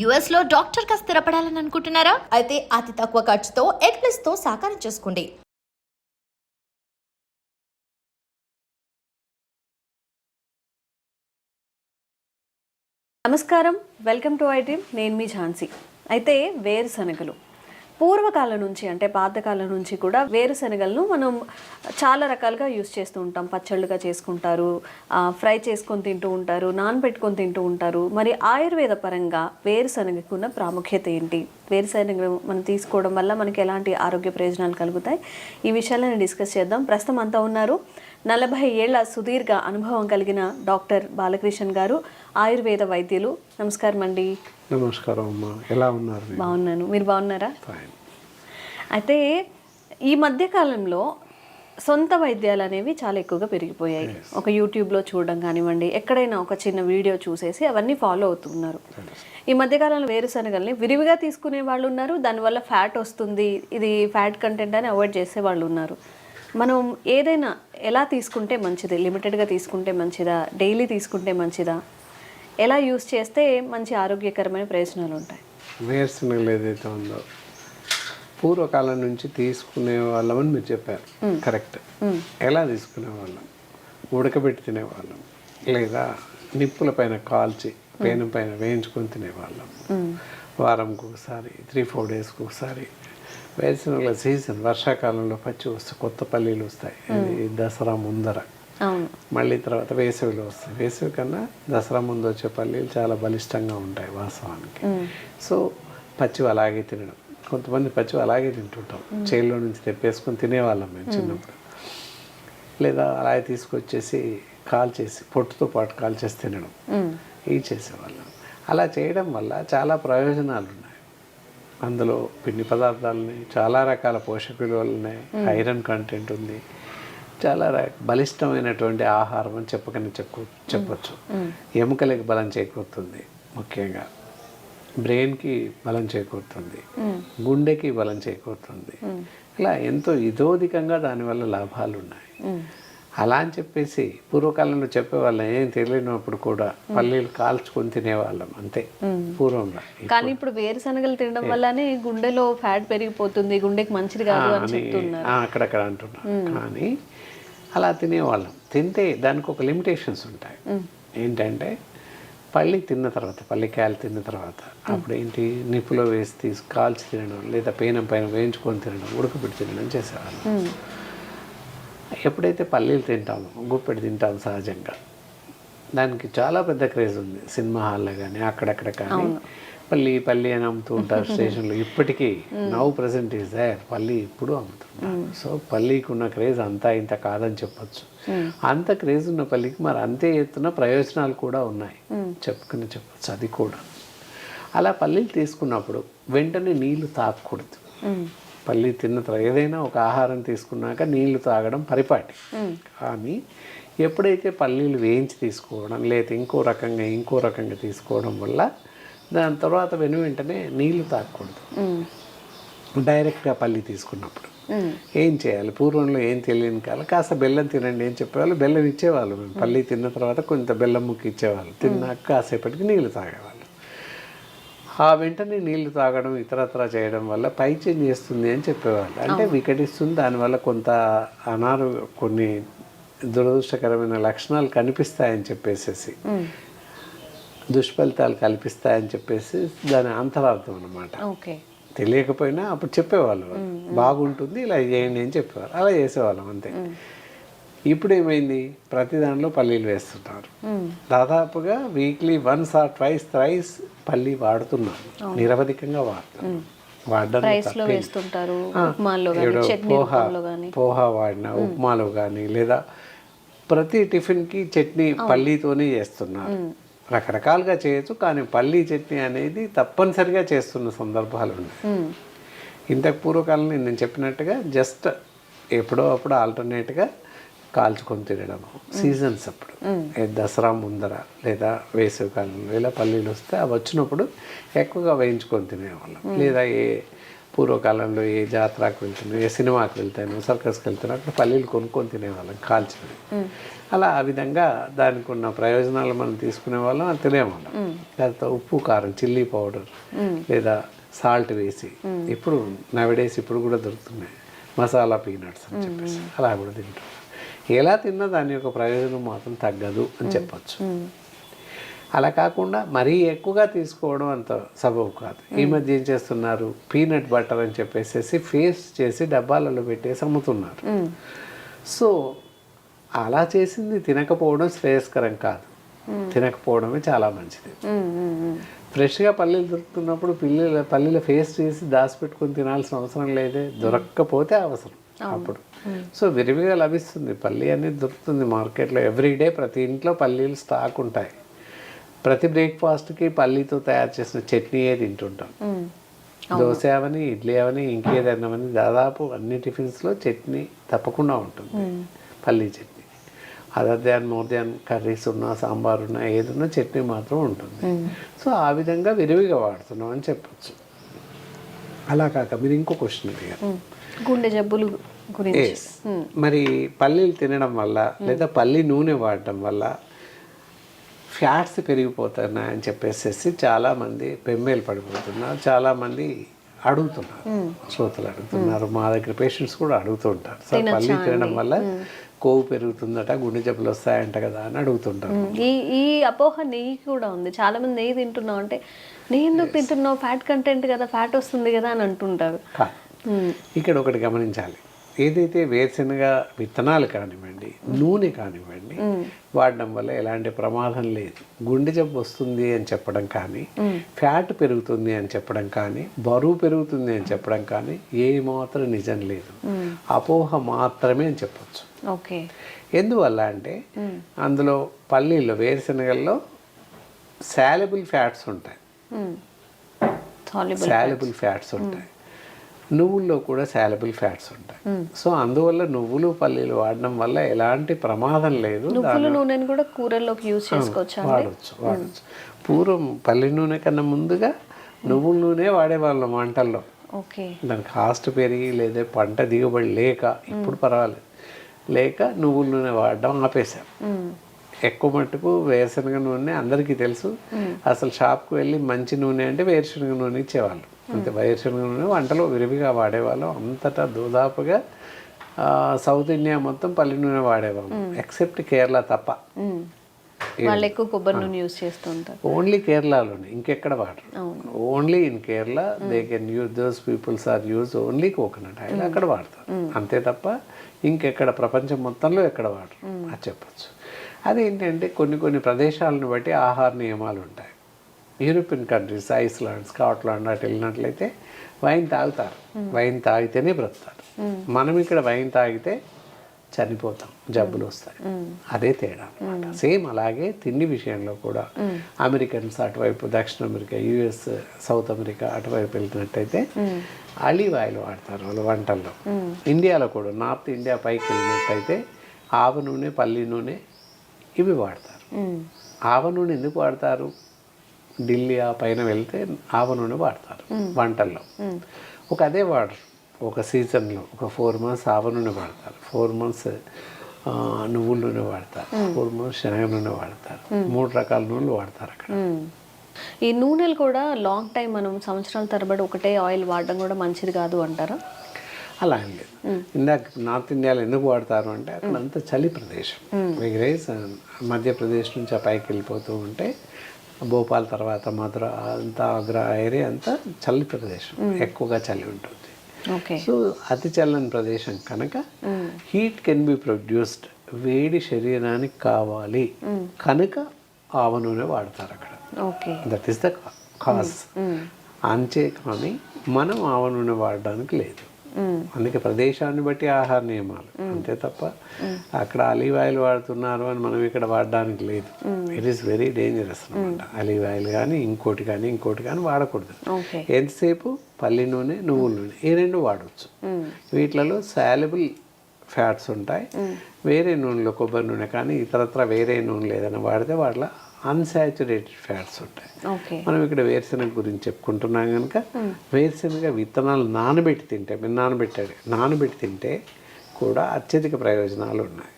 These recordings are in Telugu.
యుఎస్లో డాక్టర్గా స్థిరపడాలని అనుకుంటున్నారా? అయితే అతి తక్కువ ఖర్చుతో ఎగ్ ప్లస్తో సాకారం చేసుకోండి. నమస్కారం. Welcome to I dream. నేను మీ ఝాన్సీ. అయితే వేరుశనగలు. పూర్వకాలం నుంచి అంటే పాతకాలం నుంచి కూడా వేరుశనగలను మనం చాలా రకాలుగా యూస్ చేస్తూ ఉంటాం. పచ్చళ్ళుగా చేసుకుంటారు ఫ్రై చేసుకొని తింటూ ఉంటారు నానబెట్టుకొని తింటూ ఉంటారు. మరి ఆయుర్వేద పరంగా వేరుశనగకు ఉన్న ప్రాముఖ్యత ఏంటి? వేరుశనగ మనం తీసుకోవడం వల్ల మనకి ఎలాంటి ఆరోగ్య ప్రయోజనాలు కలుగుతాయి? ఈ విషయాలను డిస్కస్ చేద్దాం. ప్రస్తుతం అంతా ఉన్నారు. నలభై ఏళ్ళ సుదీర్ఘ అనుభవం కలిగిన డాక్టర్ బాలకృష్ణ గారు ఆయుర్వేద వైద్యులు. నమస్కారం అండి నమస్కారం అమ్మా. ఎలా ఉన్నారు? బాగున్నాను. మీరు బాగున్నారా? అయితే ఈ మధ్య కాలంలో సొంత వైద్యాలు అనేవి చాలా ఎక్కువగా పెరిగిపోయాయి. ఒక యూట్యూబ్లో చూడడం కానివ్వండి ఎక్కడైనా ఒక చిన్న వీడియో చూసేసి అవన్నీ ఫాలో అవుతున్నారు. ఈ మధ్యకాలంలో వేరుశనగల్ని విరివిగా తీసుకునే వాళ్ళు ఉన్నారు దానివల్ల ఫ్యాట్ వస్తుంది ఇది ఫ్యాట్ కంటెంట్ అని అవాయిడ్ చేసే వాళ్ళు ఉన్నారు. మనం ఏదైనా ఎలా తీసుకుంటే మంచిది? లిమిటెడ్గా తీసుకుంటే మంచిదా? డైలీ తీసుకుంటే మంచిదా? ఎలా యూస్ చేస్తే మంచి ఆరోగ్యకరమైన ప్రయోజనాలు ఉంటాయి? వేరుశనగలు ఏదైతే ఉందో పూర్వకాలం నుంచి తీసుకునే వాళ్ళమని మీరు చెప్పారు. కరెక్ట్ ఎలా తీసుకునే వాళ్ళం? ఉడకబెట్టి తినేవాళ్ళం. లేదా నిప్పుల పైన కాల్చి పేనం పైన వేయించుకొని తినేవాళ్ళం. వారంకి ఒకసారి త్రీ ఫోర్ డేస్కి ఒకసారి. వేరుశనగల సీజన్ వర్షాకాలంలో పచ్చి వస్తాయి కొత్త పల్లీలు వస్తాయి. దసరా ముందర. మళ్ళీ తర్వాత వేసవిలో వస్తాయి. వేసవి కన్నా దసరా ముందు వచ్చే పల్లీలు చాలా బలిష్టంగా ఉంటాయి వాస్తవానికి. సో పచ్చివి అలాగే తినడం. కొంతమంది పచ్చివి అలాగే తింటుంటాం చేల్లో నుంచి తెప్పేసుకొని తినేవాళ్ళం మేము చిన్నప్పుడు. లేదా అలాగే తీసుకొచ్చేసి కాల్చేసి పొట్టుతో పాటు కాల్చేసి తినడం. ఇవి చేసేవాళ్ళం. అలా చేయడం వల్ల చాలా ప్రయోజనాలు ఉన్నాయి. అందులో పిండి పదార్థాలు ఉన్నాయి చాలా రకాల పోషక విలువలు ఉన్నాయి. ఐరన్ కంటెంట్ ఉంది. చాలా బలిష్టమైనటువంటి ఆహారం అని చెప్పకని చెప్పు చెప్పొచ్చు. ఎముకలకి బలం చేకూరుతుంది ముఖ్యంగా. బ్రెయిన్కి బలం చేకూరుతుంది. గుండెకి బలం చేకూరుతుంది. ఇలా ఎంతో ఇదోధికంగా దానివల్ల లాభాలు ఉన్నాయి అలా అని చెప్పేసి పూర్వకాలంలో చెప్పేవాళ్ళం ఏం తెలియనప్పుడు కూడా పల్లీలు కాల్చుకొని తినేవాళ్ళం అంతే. పూర్వంలో కానీ ఇప్పుడు వేరుశనగలు తినడం వల్లనే గుండెలో ఫ్యాట్ పెరిగిపోతుంది గుండెకి మంచిది కాదు అని అక్కడక్కడ అంటున్నారు. కానీ అలా తినేవాళ్ళం. తింటే దానికి ఒక లిమిటేషన్స్ ఉంటాయి. ఏంటంటే పల్లి తిన్న తర్వాత పల్లికాయలు తిన్న తర్వాత అప్పుడు ఏంటి నిప్పులో వేసి తీసి కాల్చి తినడం లేదా పేనం పైన వేయించుకొని తినడం ఉడకబెట్టి తినడం చేసేవాళ్ళం. ఎప్పుడైతే పల్లీలు తింటామో గుప్పెడు తింటాం సహజంగా. దానికి చాలా పెద్ద క్రేజ్ ఉంది. సినిమా హాల్లో కానీ అక్కడక్కడ కానీ పల్లి పల్లి అని అమ్ముతూ ఉంటారు స్టేషన్లో. ఇప్పటికీ నవ్ ప్రజెంట్ ఈజ్ దేర్. పల్లి ఇప్పుడు అమ్ముతుంటారు సో పల్లీకి ఉన్న క్రేజ్ అంతా ఇంత కాదని చెప్పొచ్చు. అంత క్రేజ్ ఉన్న పల్లికి మరి అంతే ఎత్తున ప్రయోజనాలు కూడా ఉన్నాయి. చెప్పుకుని చెప్పొచ్చు అది కూడా. అలా పల్లీలు తీసుకున్నప్పుడు వెంటనే నీళ్ళు తాగకూడదు పల్లి తిన్న తర్వాత ఏదైనా ఒక ఆహారం తీసుకున్నాక నీళ్ళు తాగడం పరిపాటి. కానీ ఎప్పుడైతే పల్లీలు వేయించి తీసుకోవడం లేదా ఇంకో రకంగా ఇంకో రకంగా తీసుకోవడం వల్ల దాని తర్వాత వెను వెంటనే నీళ్ళు తాగకూడదు. డైరెక్ట్గా పల్లి తీసుకున్నప్పుడు. ఏం చేయాలి? పూర్వంలో ఏం తెలియని కాదు కాస్త బెల్లం తినండి ఏం చెప్పేవాళ్ళు. బెల్లం ఇచ్చేవాళ్ళు మేము. పల్లి తిన్న తర్వాత కొంత బెల్లం ముక్కి ఇచ్చేవాళ్ళు. తిన్నాక కాసేపటికి నీళ్ళు తాగేవాళ్ళు. ఆ వెంటనే నీళ్ళు తాగడం ఇతరత్ర చేయడం వల్ల పైచేంజ్ చేస్తుంది అని చెప్పేవాళ్ళు. అంటే వికటిస్తుంది. దానివల్ల కొంత అనారు కొన్ని దురదృష్టకరమైన లక్షణాలు కనిపిస్తాయని చెప్పేసేసి. దుష్ఫలితాలు కల్పిస్తాయని చెప్పేసి దాని అంతరార్థం అన్నమాట. ఓకే. తెలియకపోయినా అప్పుడు చెప్పేవాళ్ళు. బాగుంటుంది ఇలా చేయండి అని చెప్పేవారు. అలా చేసేవాళ్ళం అంతే. ఇప్పుడు ఏమైంది? ప్రతి దానిలో పల్లీలు వేస్తున్నారు దాదాపుగా weekly once or twice thrice పల్లి వాడుతున్నారు. నిరవధికంగా వాడుతున్నారు వాడడం పోహా పోహా వాడిన ఉప్మాలో కానీ లేదా ప్రతి టిఫిన్కి చట్నీ పల్లీతోనే చేస్తున్నారు. రకరకాలుగా చేయొచ్చు కానీ పల్లీ చట్నీ అనేది తప్పనిసరిగా చేస్తున్న సందర్భాలు ఉన్నాయి. ఇంతకు పూర్వకాలంలో నేను చెప్పినట్టుగా జస్ట్ ఎప్పుడో అప్పుడు ఆల్టర్నేట్గా కాల్చుకొని తినడం. సీజన్స్ అప్పుడు. దసరా ముందర లేదా వేసవి కాలంలో ఇలా పల్లీలు వస్తే అవి వచ్చినప్పుడు ఎక్కువగా వేయించుకొని తినేవాళ్ళం. లేదా ఏ పూర్వకాలంలో ఏ జాతరకు వెళ్తాను ఏ సినిమాకి వెళ్తాను సర్కస్కి వెళ్తాను అక్కడ పల్లీలు కొనుక్కొని తినేవాళ్ళం కాల్చినవి. అలా ఆ విధంగా దానికి ఉన్న ప్రయోజనాలు మనం తీసుకునే వాళ్ళం అది తినేవాళ్ళం. తర్వాత ఉప్పు కారం చిల్లీ పౌడర్ లేదా సాల్ట్ వేసి ఇప్పుడు నవడేస్ ఇప్పుడు కూడా దొరుకుతున్నాయి. మసాలా పీనట్స్ అని చెప్పేసి. అలా కూడా తింటాం ఎలా తిన్నా దాని యొక్క ప్రయోజనం మాత్రం తగ్గదు అని చెప్పొచ్చు. అలా కాకుండా మరీ ఎక్కువగా తీసుకోవడం అంత సబబు కాదు. ఈ మధ్య ఏం చేస్తున్నారు? పీనట్ బటర్ అని చెప్పేసి ఫేస్ చేసి డబ్బాలలో పెట్టేసి అమ్ముతున్నారు. సో అలా చేసింది తినకపోవడం శ్రేయస్కరం కాదు. తినకపోవడమే చాలా మంచిది. ఫ్రెష్గా పల్లీలు దొరుకుతున్నప్పుడు పిల్లల పల్లీల ఫేస్ చేసి దాచిపెట్టుకొని తినాల్సిన అవసరం లేదే. దొరక్కపోతే అవసరం అప్పుడు. సో విరివిగా లభిస్తుంది. పల్లి అనేది దొరుకుతుంది మార్కెట్లో. ఎవ్రీడే ప్రతి ఇంట్లో పల్లీలు స్టాక్ ఉంటాయి. ప్రతి బ్రేక్ఫాస్ట్కి పల్లీతో తయారు చేసిన చట్నీయే తింటుంటాం. దోశ అవని. ఇడ్లీ అవని ఇంకేదైనా అవని దాదాపు అన్ని టిఫిన్స్లో చట్నీ తప్పకుండా ఉంటుంది. పల్లీ chutney. Other than more than curries ఉన్నా సాంబార్ ఉన్నా ఏదున్నా చట్నీ మాత్రం ఉంటుంది. సో ఆ విధంగా విరివిగా వాడుతున్నాం అని చెప్పొచ్చు. అలా కాక మీరు ఇంకో క్వశ్చన్ అడిగారు. గుండె జబ్బులు గురించి. మరి పల్లీలు తినడం వల్ల లేదా పల్లి నూనె వాడటం వల్ల ఫ్యాట్స్ పెరిగిపోతున్నాయి అని చెప్పేసి చాలామంది పెమ్మేలు పడిపోతున్నారు. చాలామంది అడుగుతున్నారు. శ్రోతలు అడుగుతున్నారు. మా దగ్గర పేషెంట్స్ కూడా అడుగుతుంటారు సార్ పల్లి తినడం వల్ల కొవ్వు పెరుగుతుందట గుండె జబ్బులు వస్తాయంట కదా అని అడుగుతుంటారు. ఈ ఈ అపోహ నెయ్యి కూడా ఉంది. చాలా మంది నెయ్యి తింటున్నావు అంటే నెయ్యి ఎందుకు తింటున్నావు? ఫ్యాట్ కంటెంట్ కదా ఫ్యాట్ వస్తుంది కదా అని అంటుంటారు. ఇక్కడ ఒకటి గమనించాలి. ఏదైతే వేరుశనగ విత్తనాలు కానివ్వండి నూనె కానివ్వండి వాడడం వల్ల ఎలాంటి ప్రమాదం లేదు. గుండె జబ్బు వస్తుంది అని చెప్పడం కానీ ఫ్యాట్ పెరుగుతుంది అని చెప్పడం కానీ బరువు పెరుగుతుంది అని చెప్పడం కానీ ఏ మాత్రం నిజం లేదు. అపోహ మాత్రమే అని చెప్పొచ్చు. ఓకే. ఎందువల్ల అంటే అందులో పల్లీల్లో వేరుశనగల్లో శాలబుల్ ఫ్యాట్స్ ఉంటాయి. Soluble fats. ఉంటాయి. నువ్వుల్లో కూడా శాలబుల్ ఫ్యాట్స్ ఉంటాయి. సో అందువల్ల నువ్వులు పల్లీలు వాడడం వల్ల ఎలాంటి ప్రమాదం లేదు. నువ్వుల నూనెని కూడా కూరల్లోకి యూజ్ చేసుకోవచ్చా వాడచ్చు వాడచ్చు. పూర్వం పల్లి నూనె కన్నా ముందుగా నువ్వుల నూనె వాడేవాళ్ళం వంటల్లో. దాని కాస్ట్ పెరిగి లేదా పంట దిగుబడి లేక ఇప్పుడు పర్వాలేదు. లేక నువ్వుల నూనె వాడడం ఆపేశాం. ఎక్కువ మట్టుకు వేరుశనగ నూనె అందరికీ తెలుసు. అసలు షాప్కి వెళ్ళి మంచి నూనె అంటే వేరుశనగ నూనె ఇచ్చేవాళ్ళు. అంతే నూనె వంటలో విరివిగా వాడేవాళ్ళం. అంతటా దాదాపుగా సౌత్ ఇండియా మొత్తం పల్లి నూనె వాడేవాళ్ళం. ఎక్సెప్ట్ కేరళ తప్ప. వాళ్ళు ఎక్కువ కొబ్బరి నూనె యూజ్ చేస్తూ ఉంటారు. ఓన్లీ కేరళలోనే ఇంకెక్కడ వాడరు. Only in Kerala they can use those peoples are use only coconut oil అక్కడ వాడతారు. అంతే తప్ప ఇంకెక్కడ ప్రపంచం మొత్తంలో ఎక్కడ వాడరు. అది చెప్పచ్చు. అదేంటంటే కొన్ని కొన్ని ప్రదేశాలను బట్టి ఆహార నియమాలు ఉంటాయి. యూరోపియన్ కంట్రీస్ ఐస్లాండ్ స్కాట్లాండ్ అటు వెళ్ళినట్లయితే వైన్ తాగుతారు. వైన్ తాగితేనే బ్రతుకుతారు. మనం ఇక్కడ వైన్ తాగితే చనిపోతాం జబ్బులు వస్తాయి. అదే తేడా అనమాట సేమ్ అలాగే తిండి విషయంలో కూడా అమెరికన్స్ అటువైపు దక్షిణ అమెరికా యుఎస్ సౌత్ అమెరికా అటువైపు వెళ్తున్నట్టయితే ఆలివ్ ఆయిల్ వాడతారు వాళ్ళు వంటల్లో. ఇండియాలో కూడా నార్త్ ఇండియా పైకి వెళ్ళినట్టయితే ఆవ నూనె పల్లి నూనె ఇవి వాడతారు. ఆవ నూనె ఎందుకు వాడతారు? ఢిల్లీ ఆ పైన వెళ్తే ఆవ నూనె వాడతారు వంటల్లో. ఒక అదే వాడరు ఒక సీజన్లో ఒక ఫోర్ మంత్స్ ఆవ నూనె వాడతారు. ఫోర్ మంత్స్ నువ్వుల నూనె వాడతారు. ఫోర్ మంత్స్ శనగ నూనె వాడతారు. మూడు రకాల నూనెలు వాడతారు అక్కడ. ఈ నూనెలు కూడా లాంగ్ టైం మనం సంవత్సరాల తరబడి ఒకటే ఆయిల్ వాడడం కూడా మంచిది కాదు అంటారా? అలా ఏం లేదు. ఇందాక నార్త్ ఇండియాలో ఎందుకు వాడతారు అంటే అక్కడ అంతా చలి ప్రదేశం. వెగరేజ్ మధ్యప్రదేశ్ నుంచి ఆ పైకి వెళ్ళిపోతూ ఉంటే భోపాల్ తర్వాత మధుర అంతా ఆగ్రా ఏరియా అంతా చలి ప్రదేశం. ఎక్కువగా చలి ఉంటుంది. ఓకే. సో అతి చల్లని ప్రదేశం కనుక హీట్ కెన్ బి ప్రొడ్యూస్డ్. వేడి శరీరానికి కావాలి. కనుక ఆవ నూనె వాడతారు అక్కడ. Okay. That is the cause అంతే కానీ మనం ఆవ నూనె వాడడానికి లేదు. అందుకే ప్రదేశాన్ని బట్టి ఆహార నియమాలు. అంతే తప్ప అక్కడ అలీవ్ ఆయిల్ వాడుతున్నారు అని మనం ఇక్కడ వాడడానికి లేదు. ఇట్ ఈస్ వెరీ డేంజరస్ అనమాట అలీవ్ ఆయిల్ కానీ ఇంకోటి కానీ ఇంకోటి కానీ వాడకూడదు. ఎంతసేపు? పల్లి నూనె నువ్వుల నూనె ఈ రెండు వాడవచ్చు వీటిలలో సాలబుల్ ఫ్యాట్స్ ఉంటాయి. వేరే నూనెలో కొబ్బరి నూనె కానీ ఇతరత్ర వేరే నూనెలు ఏదైనా వాడితే వాటిలో అన్సాచురేటెడ్ ఫ్యాట్స్ ఉంటాయి. మనం ఇక్కడ వేరుశనగ గురించి చెప్పుకుంటున్నాం కనుక వేరుశనగ విత్తనాలు నానబెట్టి తింటే నానబెట్టాడు నానబెట్టి తింటే కూడా అత్యధిక ప్రయోజనాలు ఉన్నాయి.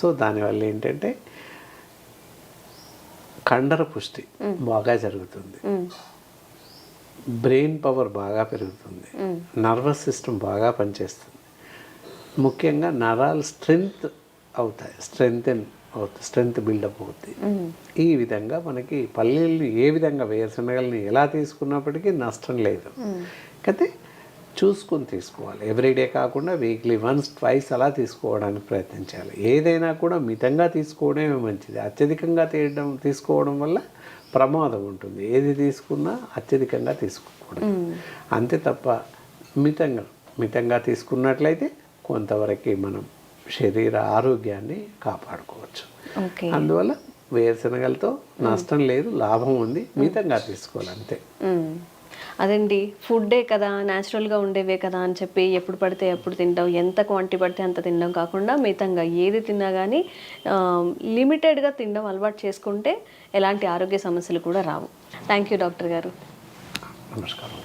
సో దానివల్ల ఏంటంటే కండర పుష్టి బాగా జరుగుతుంది. బ్రెయిన్ పవర్ బాగా పెరుగుతుంది. నర్వస్ సిస్టమ్ బాగా పనిచేస్తుంది. ముఖ్యంగా నరాలు స్ట్రెంగ్త్ అవుతాయి. స్ట్రెంగ్త్ అవుతుంది? స్ట్రెంగ్త్ బిల్డప్ అవుతుంది ఈ విధంగా మనకి పల్లీలు ఏ విధంగా వేరుశనగల్ని ఎలా తీసుకున్నప్పటికీ నష్టం లేదు. అయితే చూసుకొని తీసుకోవాలి. ఎవ్రీడే కాకుండా వీక్లీ వన్స్ ట్వైస్ అలా తీసుకోవడానికి ప్రయత్నించాలి. ఏదైనా కూడా మితంగా తీసుకోవడమే మంచిది. అత్యధికంగా తీయడం తీసుకోవడం వల్ల ప్రమాదం ఉంటుంది. ఏది తీసుకున్నా అత్యధికంగా తీసుకోకూడదు. అంతే తప్ప మితంగా మితంగా తీసుకున్నట్లయితే కొంతవరకు మనం శరీర ఆరోగ్యాన్ని కాపాడుకోవచ్చు. అందువల్ల వేరుశనగలతో నష్టం లేదు లాభం ఉంది మితంగా తీసుకోవాలి అంతే మ్మ్. అదండి ఫుడ్డే కదా న్యాచురల్గా ఉండేవే కదా అని చెప్పి ఎప్పుడు పడితే ఎప్పుడు తింటాం ఎంత క్వాంటిటీ పడితే అంత తినడం కాకుండా మితంగా ఏది తిన్నా కానీ లిమిటెడ్గా తినడం అలవాటు చేసుకుంటే ఎలాంటి ఆరోగ్య సమస్యలు కూడా రావు. థ్యాంక్ యూ డాక్టర్ గారు. నమస్కారం.